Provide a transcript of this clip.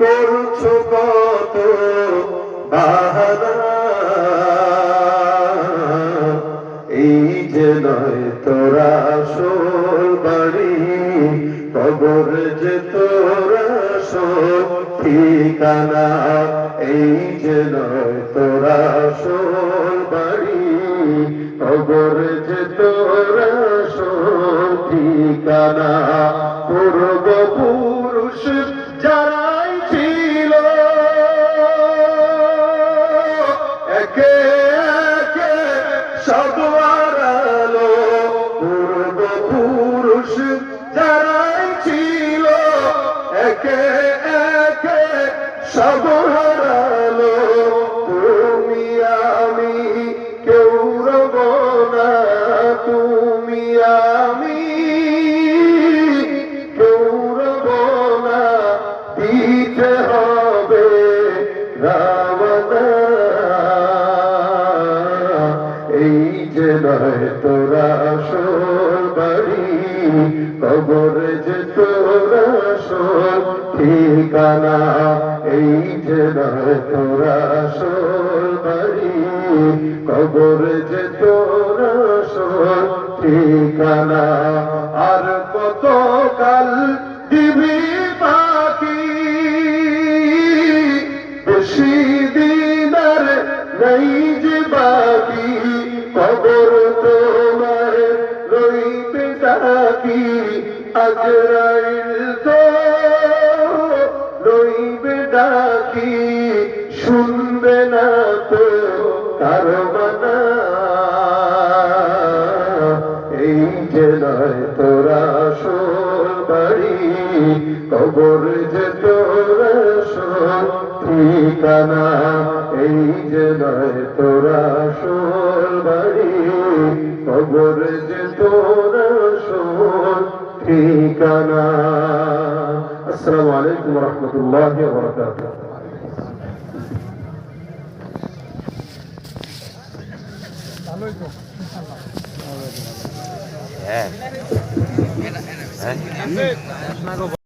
করছ কত এই যে নয় তোরা বাড়ি, কবর যে তোরা আসল ঠিকানা এই যে নয় তোরা বাড়ি, কবর যে তোরা আসল ঠিকানা পূর্বপুরুষ যারাই ছিল একে একে সব হারালো। পূর্বপুরুষ যারাই ছিল, একে একে সব হারালো। তুমি আমি, কেউ রব না, তুমি আমি, কেউ রব না, দিতে হবে। রাবণা নয় তোরা বাড়ি কবর যে তোরা ঠিকানা, এই যে নয় তোরা বাড়ি কবর যে তোরা ঠিকানা। আর কত কাল দিবি বাকি? বেশি দিন আর নেই যে বাকি। আজরাইল তো রইবে ডাকি, শুনবে না তো তার এই যে নয় তোরা বাড়ি কবর যে তোরা ঠিকানা এই যে নয় তোরা বাড়ি কবর যে তোরা السلام عليكم ورحمة الله وبركاته Yeah.